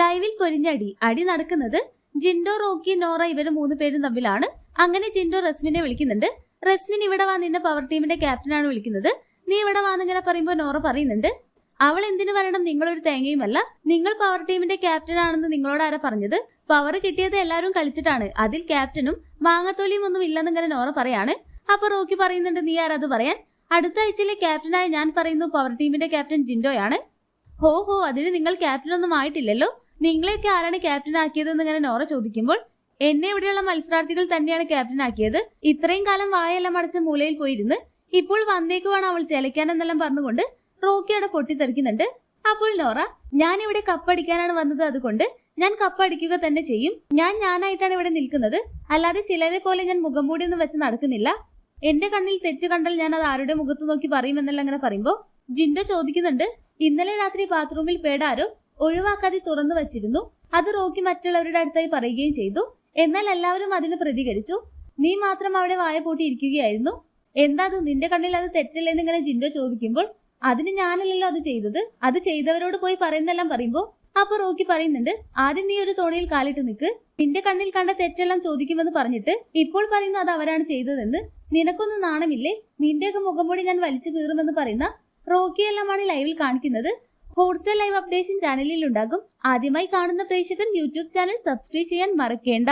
ലൈവിൽ പൊരിഞ്ഞടി. അടി നടക്കുന്നത് ജിൻഡോ റോക്കി നോറ ഇവർ മൂന്ന് പേരും തമ്മിലാണ്. അങ്ങനെ ജിൻഡോ റസ്മിനെ വിളിക്കുന്നുണ്ട്. റസ്മിൻ ഇവിടെ വാ നിന്നെ പവർ ടീമിന്റെ ക്യാപ്റ്റനാണ് വിളിക്കുന്നത്. നീ ഇവിടെ വാന്നിങ്ങനെ പറയുമ്പോൾ നോറ പറയുന്നുണ്ട്. അവൾ എന്തിനു പറയണം? നിങ്ങളൊരു തേങ്ങയുമല്ല. നിങ്ങൾ പവർ ടീമിന്റെ ക്യാപ്റ്റൻ ആണെന്ന് നിങ്ങളോട് ആരാ പറഞ്ഞത്? പവർ കിട്ടിയത് എല്ലാവരും കളിച്ചിട്ടാണ്. അതിൽ ക്യാപ്റ്റനും മാങ്ങത്തോലിയും ഒന്നും ഇല്ലെന്നിങ്ങനെ നോറ പറയാണ്. അപ്പൊ റോക്കി പറയുന്നുണ്ട് നീ ആരത് പറയാൻ? അടുത്ത ആഴ്ചയിലെ ക്യാപ്റ്റനായ ഞാൻ പറയുന്നു പവർ ടീമിന്റെ ക്യാപ്റ്റൻ ജിൻഡോയാണ്. ഹോ ഹോ അതിന് നിങ്ങൾ ക്യാപ്റ്റൻ ഒന്നും ആയിട്ടില്ലല്ലോ. നിങ്ങളെയൊക്കെ ആരാണ് ക്യാപ്റ്റൻ ആക്കിയതെന്ന് ഇങ്ങനെ നോറ ചോദിക്കുമ്പോൾ എന്നെ ഇവിടെയുള്ള മത്സരാർത്ഥികൾ തന്നെയാണ് ക്യാപ്റ്റൻ ആക്കിയത്. ഇത്രയും കാലം വായെല്ലാം അടച്ച മൂലയിൽ പോയിരുന്ന് ഇപ്പോൾ വന്നേക്കുവാണ് അവൾ ചെലക്കാൻ എന്നെല്ലാം പറഞ്ഞുകൊണ്ട് റോക്കിയോടെ പൊട്ടിത്തെറിക്കുന്നുണ്ട്. അപ്പോൾ നോറ ഞാൻ ഇവിടെ കപ്പടിക്കാനാണ് വന്നത് അതുകൊണ്ട് ഞാൻ കപ്പടിക്കുക തന്നെ ചെയ്യും. ഞാൻ ഞാനായിട്ടാണ് ഇവിടെ നിൽക്കുന്നത്. അല്ലാതെ ചിലരെ പോലെ ഞാൻ മുഖം മുഖംമൂടി ഒന്നും വെച്ച് നടക്കുന്നില്ല. എന്റെ കണ്ണിൽ തെറ്റ് കണ്ടാൽ ഞാൻ അത് ആരുടെ മുഖത്ത് നോക്കി പറയുമെന്നല്ല അങ്ങനെ പറയുമ്പോ ജിൻഡോ ചോദിക്കുന്നുണ്ട് ഇന്നലെ രാത്രി ബാത്റൂമിൽ പേടാരോ? ഒഴിവാക്കാതെ തുറന്നു വച്ചിരുന്നു. അത് റോക്കി മറ്റുള്ളവരുടെ അടുത്തായി പറയുകയും ചെയ്തു. എന്നാൽ എല്ലാവരും അതിന് പ്രതികരിച്ചു. നീ മാത്രം അവിടെ വായ പൂട്ടിയിരിക്കുകയായിരുന്നു. എന്താ അത്? നിന്റെ കണ്ണിൽ അത് തെറ്റല്ലെന്ന് ഇങ്ങനെ ജിൻഡോ ചോദിക്കുമ്പോൾ അതിന് ഞാനല്ലല്ലോ അത് ചെയ്തത്. അത് ചെയ്തവരോട് പോയി പറയുന്നെല്ലാം പറയുമ്പോ അപ്പൊ റോക്കി പറയുന്നുണ്ട് ആദ്യം നീ ഒരു തോണിയിൽ കാലിട്ട് നിൽക്ക് നിന്റെ കണ്ണിൽ കണ്ട തെറ്റെല്ലാം ചോദിക്കുമെന്ന് പറഞ്ഞിട്ട് ഇപ്പോൾ പറയുന്നു അത് അവരാണ് ചെയ്തതെന്ന്. നിനക്കൊന്നും നാണമില്ലേ? നിന്റെയൊക്കെ മുഖംമൂടി ഞാൻ വലിച്ചു കീറുമെന്ന് പറയുന്ന റോക്കിയെല്ലാമാണ് ലൈവിൽ കാണിക്കുന്നത്. ഹോട്ട്സ്റ്റർ ലൈവ് അപ്ഡേഷൻ ചാനലിൽ ഉണ്ടാകും ആദ്യമായി കാണുന്ന പ്രേക്ഷകർ യൂട്യൂബ് ചാനൽ സബ്സ്ക്രൈബ് ചെയ്യാൻ മറക്കേണ്ട.